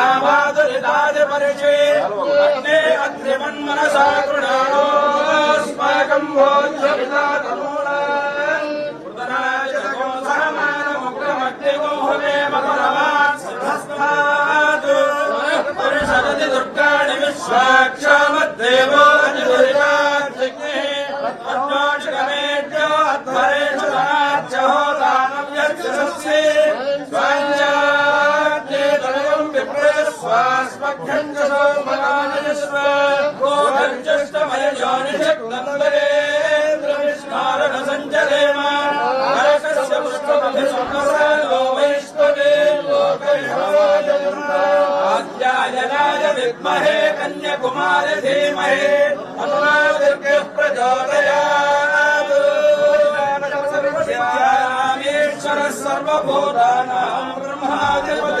नामादुरितादिपरिषे अग्ने अग्निमन्मनसा कृणानोऽस्माकं भोज्यपिता तनूना भगानयस्व गोधर्चष्टमयजानिषक्तन्दरेन्द्रविष्णारण सञ्चरेम नरकस्य पुष्पमभिसुकसलोमैश्वरे कन्याकुमार धीमहे अन्नादिर्गः प्रचोदयात्। सर्वभूतानाम् ब्रह्मादिपते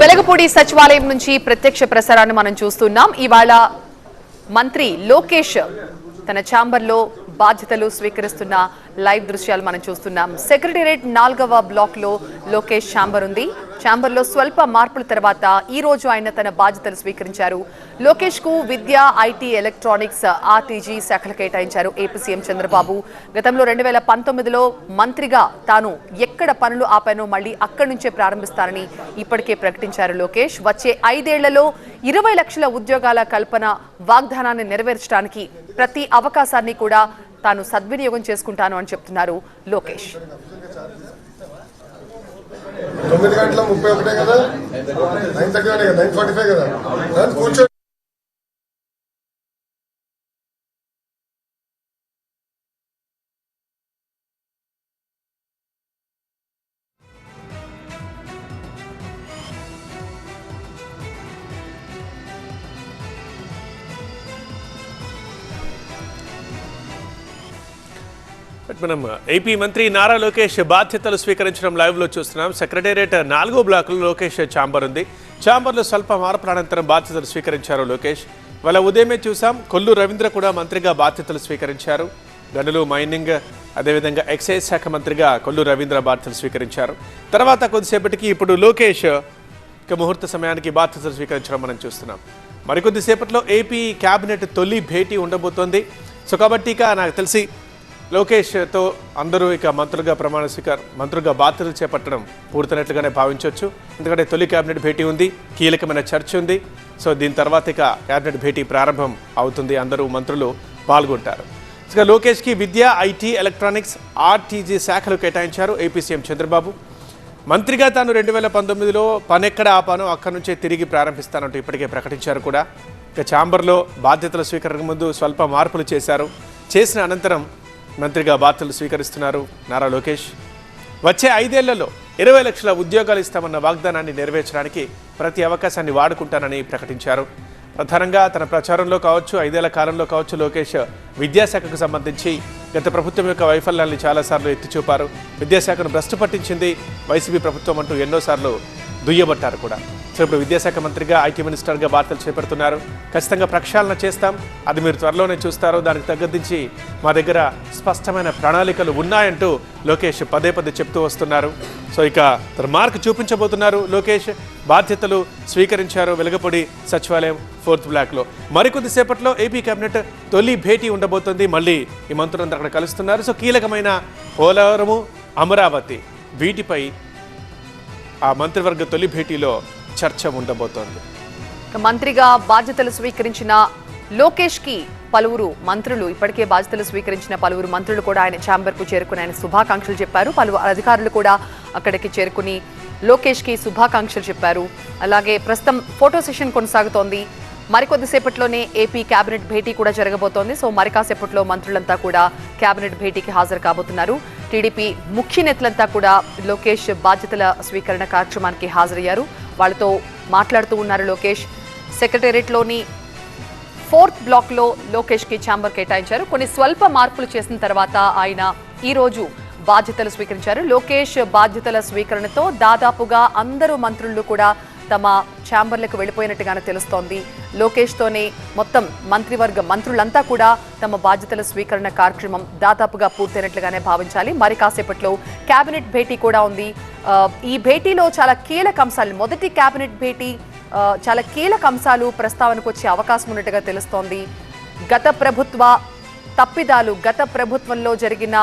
వెలగపూడి సచివాలయం నుంచి ప్రత్యక్ష ప్రసారాన్ని మనం చూస్తున్నాం. ఇవాళ మంత్రి లోకేష్ తన ఛాంబర్లో బాధ్యతలు స్వీకరిస్తున్న లైవ్ దృశ్యాలు మనం చూస్తున్నాం. సెక్రటేరియట్ నాలుగవ బ్లాక్లో లోకేష్ ఛాంబర్ ఉంది. ఛాంబర్లో స్వల్ప మార్పుల తర్వాత ఈ రోజు ఆయన తన బాధ్యతలు స్వీకరించారు. లోకేష్కు విద్య ఐటీ ఎలక్ట్రానిక్స్ ఆర్టీజీ శాఖలు కేటాయించారు. ఏపీ సీఎం చంద్రబాబు గతంలో రెండు వేల పంతొమ్మిదిలో మంత్రిగా తాను ఎక్కడ పనులు ఆపానో మళ్ళీ అక్కడి నుంచే ప్రారంభిస్తానని ఇప్పటికే ప్రకటించారు లోకేష్. వచ్చే ఐదేళ్ళలో ఇరవై లక్షల ఉద్యోగాల కల్పన వాగ్దానాన్ని నెరవేర్చడానికి ప్రతి అవకాశాన్ని కూడా తాను సద్వినియోగం చేసుకుంటాను అని చెప్తున్నారు లోకేష్. తొమ్మిది గంటల ముప్పై ఒకటే కదా? నైన్ థర్టీ కదా నైన్ ఫార్టీ ఫైవ్ కదా? కూర్చో. బట్ మనం ఏపీ మంత్రి నారా లోకేష్ బాధ్యతలు స్వీకరించడం లైవ్లో చూస్తున్నాం. సెక్రటేరియట్ నాలుగో బ్లాకులో లోకేష్ ఛాంబర్ ఉంది. ఛాంబర్లో స్వల్ప మార్పుల అనంతరం బాధ్యతలు స్వీకరించారు లోకేష్. వాళ్ళ ఉదయమే చూసాం. కొల్లు రవీంద్ర కూడా మంత్రిగా బాధ్యతలు స్వీకరించారు. గనులు మైనింగ్ అదేవిధంగా ఎక్సైజ్ శాఖ మంత్రిగా కొల్లు రవీంద్ర బాధ్యతలు స్వీకరించారు. తర్వాత కొద్దిసేపటికి ఇప్పుడు లోకేష్ ఇక ముహూర్త సమయానికి బాధ్యతలు స్వీకరించడం మనం చూస్తున్నాం. మరికొద్దిసేపట్లో ఏపీ కేబినెట్ తొలి భేటీ ఉండబోతోంది. సో కాబట్టి ఇక నాకు తెలిసి లోకేష్తో అందరూ ఇక మంత్రులుగా ప్రమాణ స్వీకార్ మంత్రులుగా బాధ్యతలు చేపట్టడం పూర్తయినట్లుగానే భావించవచ్చు. ఎందుకంటే తొలి కేబినెట్ భేటీ ఉంది కీలకమైన చర్చ ఉంది. సో దీని తర్వాత ఇక కేబినెట్ భేటీ ప్రారంభం అవుతుంది. అందరూ మంత్రులు పాల్గొంటారు. ఇక లోకేష్కి విద్య ఐటీ ఎలక్ట్రానిక్స్ ఆర్టీజీ శాఖలు కేటాయించారు ఏపీ సీఎం చంద్రబాబు. మంత్రిగా తాను రెండు వేల పంతొమ్మిదిలో పనెక్కడ ఆపానో అక్కడి నుంచే తిరిగి ప్రారంభిస్తానంటూ ఇప్పటికే ప్రకటించారు కూడా. ఇక ఛాంబర్లో బాధ్యతల స్వీకరణ ముందు స్వల్ప మార్పులు చేశారు. చేసిన అనంతరం మంత్రిగా బాధ్యతలు స్వీకరిస్తున్నారు నారా లోకేష్. వచ్చే ఐదేళ్ళలో ఇరవై లక్షల ఉద్యోగాలు ఇస్తామన్న వాగ్దానాన్ని నెరవేర్చడానికి ప్రతి అవకాశాన్ని వాడుకుంటానని ప్రకటించారు. ప్రధానంగా తన ప్రచారంలో కావచ్చు ఐదేళ్ళ కాలంలో కావచ్చు లోకేష్ విద్యాశాఖకు సంబంధించి గత ప్రభుత్వం యొక్క వైఫల్యాన్ని చాలాసార్లు ఎత్తి చూపారు విద్యాశాఖను భ్రష్టు పట్టించింది వైసీపీ ప్రభుత్వం అంటూ ఎన్నోసార్లు దుయ్యబట్టారు కూడా. సో ఇప్పుడు విద్యాశాఖ మంత్రిగా ఐటీ మినిస్టర్గా బాధ్యతలు చేపడుతున్నారు. ఖచ్చితంగా ప్రక్షాళన చేస్తాం. అది మీరు త్వరలోనే చూస్తారు దానికి తగ్గదించి మా దగ్గర స్పష్టమైన ప్రణాళికలు ఉన్నాయంటూ లోకేష్ పదే పదే చెప్తూ వస్తున్నారు. సో ఇక తన మార్క్ చూపించబోతున్నారు లోకేష్. బాధ్యతలు స్వీకరించారు వెలగపొడి సచివాలయం ఫోర్త్ బ్లాక్లో. మరికొద్దిసేపట్లో ఏపీ కేబినెట్ తొలి భేటీ ఉండబోతోంది. మళ్ళీ ఈ మంత్రులంతా అక్కడ కలుస్తున్నారు. సో కీలకమైన పోలవరము అమరావతి వీటిపై ఆ మంత్రివర్గ తొలి భేటీలో చర్చ ఉండబోతోంది మంత్రిగా బాధ్యతలు స్వీకరించిన లోకేష్కి పలువురు మంత్రులు ఇప్పటికే బాధ్యతలు స్వీకరించిన పలువురు మంత్రులు కూడా ఆయన ఛాంబర్కు చేరుకుని ఆయన శుభాకాంక్షలు చెప్పారు. పలువురు అధికారులు కూడా అక్కడికి చేరుకుని లోకేష్కి శుభాకాంక్షలు చెప్పారు. అలాగే ప్రస్తుతం ఫోటో సెషన్ కొనసాగుతోంది. మరికొద్దిసేపట్లోనే ఏపీ కేబినెట్ భేటీ కూడా జరగబోతోంది. సో మరికాసేపట్లో మంత్రులంతా కూడా కేబినెట్ భేటీకి హాజరు కాబోతున్నారు. టీడీపీ ముఖ్య నేతలంతా కూడా లోకేష్ బాధ్యతల స్వీకరణ కార్యక్రమానికి హాజరయ్యారు. వాళ్ళతో మాట్లాడుతూ ఉన్నారు లోకేష్. సెక్రటేరియట్లోని ఫోర్త్ బ్లాక్లో లోకేష్కి ఛాంబర్ కేటాయించారు. కొన్ని స్వల్ప మార్పులు చేసిన తర్వాత ఆయన ఈ రోజు బాధ్యతలు స్వీకరించారు. లోకేష్ బాధ్యతల స్వీకరణతో దాదాపుగా అందరూ మంత్రులు కూడా తమ ఛాంబర్లకు వెళ్ళిపోయినట్టుగానే తెలుస్తోంది. లోకేష్తోనే మొత్తం మంత్రివర్గ మంత్రులంతా కూడా తమ బాధ్యతల స్వీకరణ కార్యక్రమం దాదాపుగా పూర్తయినట్లుగానే భావించాలి. మరి కాసేపట్లో కేబినెట్ భేటీ కూడా ఉంది. ఈ భేటీలో చాలా కీలక అంశాలు. మొదటి కేబినెట్ భేటీ చాలా కీలక అంశాలు ప్రస్తావనకు వచ్చే అవకాశం ఉన్నట్టుగా తెలుస్తోంది. గత ప్రభుత్వ తప్పిదాలు గత ప్రభుత్వంలో జరిగిన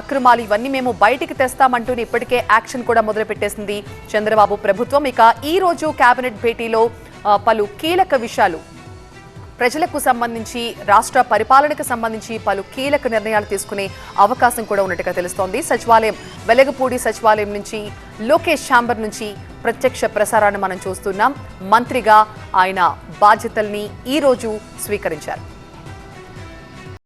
అక్రమాలు ఇవన్నీ మేము బయటికి తెస్తామంటూ ఇప్పటికే యాక్షన్ కూడా మొదలుపెట్టేసింది చంద్రబాబు ప్రభుత్వం. ఇక ఈ రోజు కేబినెట్ భేటీలో పలు కీలక విషయాలు. ప్రజలకు సంబంధించి రాష్ట్ర పరిపాలనకు సంబంధించి పలు కీలక నిర్ణయాలు తీసుకునే అవకాశం కూడా ఉన్నట్టుగా తెలుస్తోంది. సచివాలయం వెలగపూడి సచివాలయం నుంచి లోకేష్ ఛాంబర్ నుంచి ప్రత్యక్ష ప్రసారాన్ని మనం చూస్తున్నాం. మంత్రిగా ఆయన బాధ్యతల్ని ఈ రోజు స్వీకరించారు.